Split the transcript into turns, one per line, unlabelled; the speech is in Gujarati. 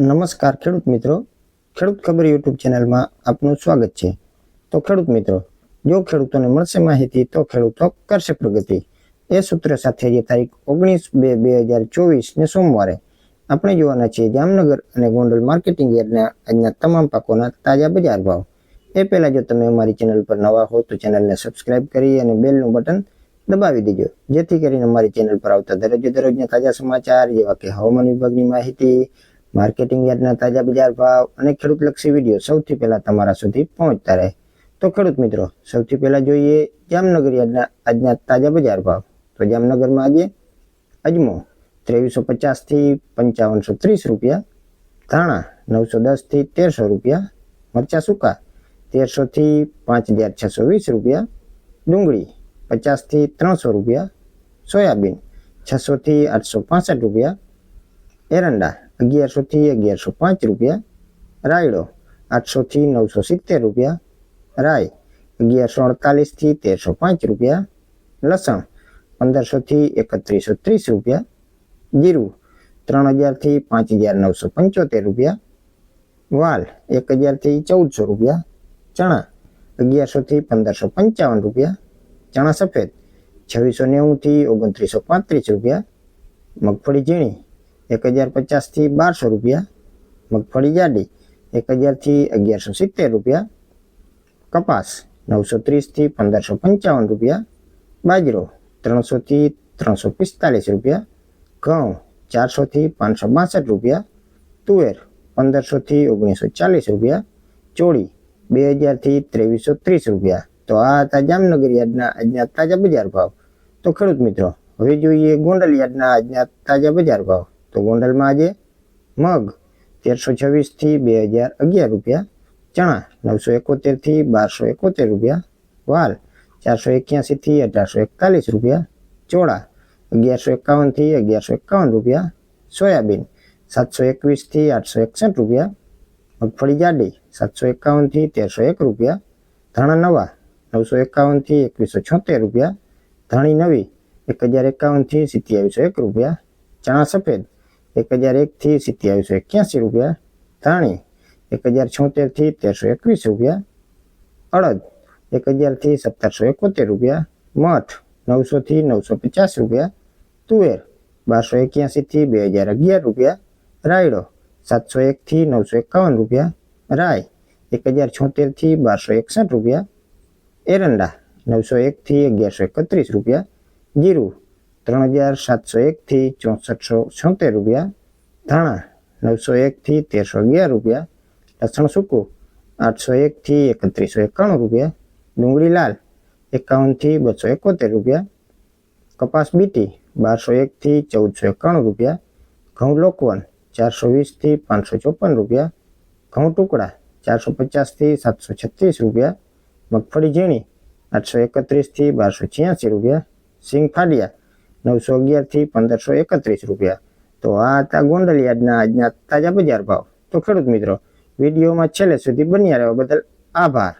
નમસ્કાર ખેડૂત મિત્રો. ખેડૂત ખબર યુટ્યુબ ચેનલમાં આપનું સ્વાગત છે. તો ખેડૂત મિત્રો, જો ખેડૂતોને મળશે માહિતી, તો ખેડૂતો કરશે પ્રગતિ. એ સૂત્ર સાથે જે તારીખ ઓગણીસ બે બે હજાર ચોવીસ ને સોમવારે આપણે જોવાના છીએ જામનગર અને ગોંડલ માર્કેટિંગ યાર્ડના આજના તમામ પાકોના તાજા બજાર ભાવ. એ પહેલાં જો તમે અમારી ચેનલ પર નવા હો તો ચેનલને સબસ્ક્રાઇબ કરી અને બેલનું બટન દબાવી દેજો. જેથી કરીને અમારી ચેનલ પર આવતા દરરોજ દરરોજના તાજા સમાચાર જેવા કે હવામાન વિભાગની માહિતી માર્કેટિંગ યાર્ડના તાજા બજાર ભાવ અને ખેડૂતલક્ષી વીડિયો સૌથી પહેલા તમારા સુધી પહોંચતા રહે. તો ખેડૂત મિત્રો, સૌથી પહેલા જોઈએ જામનગર યાર્ડના આજના તાજા બજાર ભાવ. તો જામનગરમાં આજે અજમો ત્રેવીસો પચાસથી પંચાવનસો ત્રીસ રૂપિયા, ધાણા નવસો દસથી તેરસો રૂપિયા, મરચા સૂકા તેરસોથી પાંચ હજાર છસો વીસ રૂપિયા, ડુંગળી પચાસથી ત્રણસો રૂપિયા, સોયાબીન છસોથી આઠસો પાસઠ રૂપિયા, એરંડા અગિયારસોથી અગિયારસો પાંચ રૂપિયા. રાયડો આઠસોથી નવસો સિત્તેર રૂપિયા. રાય અગિયારસો અડતાલીસથી તેરસો પાંચ રૂપિયા. લસણ પંદરસોથી એકત્રીસો ત્રીસ રૂપિયા. જીરું ત્રણ હજારથી પાંચ હજાર નવસો પંચોતેર રૂપિયા. વાલ એક હજારથી ચૌદસો રૂપિયા. ચણા અગિયારસોથી પંદરસો પંચાવન રૂપિયા. ચણા સફેદ છવ્વીસો નેવુંથી ઓગણત્રીસો પાંત્રીસ રૂપિયા. મગફળી ઝીણી એક હજાર પચાસથી બારસો રૂપિયા, મગફળી જાડી, એક હજારથી અગિયારસો સિત્તેર રૂપિયા, કપાસ નવસો ત્રીસથી પંદરસો પંચાવન રૂપિયા, બાજરો ત્રણસોથી ત્રણસો પિસ્તાલીસ રૂપિયા, ઘઉં ચારસોથી પાંચસો બાસઠ રૂપિયા, તુવેર પંદરસોથી ઓગણીસો ચાલીસ રૂપિયા, ચોળી બે હજારથી ત્રેવીસો ત્રીસ રૂપિયા. તો આ હતા જામનગર યાર્ડના આજના તાજા બજાર ભાવ. તો ખેડૂત મિત્રો, હવે જોઈએ ગોંડલ યાર્ડના આજના તાજા બજાર ભાવ. તો ગોંડલમાં આજે મગ તેરસો છવ્વીસથી બે હજાર અગિયાર રૂપિયા, ચણા નવસો એકોતેરથી બારસો એકોતેર રૂપિયા, વાલ ચારસો એક્યાસીથી અઢારસો એકતાલીસ રૂપિયા, ચોળા અગિયારસો એકાવનથી અગિયારસો એકાવન રૂપિયા, સોયાબીન સાતસો એકવીસથી આઠસો એકસઠ રૂપિયા, મગફળી જાડી સાતસો એકાવનથી તેરસો એક રૂપિયા, ધાણા નવા નવસો એકાવનથી એકવીસો છોતેર રૂપિયા, ધાણી નવી એક હજાર એકાવનથી સિત્યાવીસો એક રૂપિયા, ચણા સફેદ એક હજાર એકથી સિત્યાવીસો એક્યાસી રૂપિયા ધાણી એક હજાર છોતેરથી તેરસો એકવીસ રૂપિયા અડદ એક હજારથી સત્તરસો એકોતેર રૂપિયા મઠ નવસોથી નવસો પચાસ રૂપિયા તુવેર બારસો એક્યાસીથી બે હજાર અગિયાર રૂપિયા રાયડો સાતસો એકથી નવસો એકાવન રૂપિયા રાય એક હજાર છોતેરથી બારસો એકસઠ રૂપિયા એરંડા નવસો એકથી અગિયારસો એકત્રીસ રૂપિયા જીરું ત્રણ હજાર સાતસો એકથી ચોસઠસો છોતેર રૂપિયા, ધાણા નવસો એકથી તેરસો અગિયાર રૂપિયા, લસણ સૂકું આઠસો એકથી એકત્રીસો એકાણું રૂપિયા, ડુંગળી લાલ એકાવનથી બસો એકોતેર રૂપિયા, કપાસ બીટી બારસો એકથી ચૌદસો એકાણું રૂપિયા, ઘઉં લોકવન ચારસો વીસથી પાંચસો ચોપન રૂપિયા, ઘઉં ટુકડા ચારસો પચાસથી સાતસો છત્રીસ રૂપિયા, મગફળી ઝીણી આઠસો એકત્રીસથી બારસો છ્યાસી રૂપિયા, સિંગ ફાડિયા નવસો અગિયારથી પંદરસો એકત્રીસ રૂપિયા. તો આ હતા ગોંડલ યાર્ડના આજના તાજા બજાર ભાવ. તો ખેડૂત મિત્રો, વિડીયોમાં છેલ્લે સુધી બન્યા રહેવા બદલ આભાર.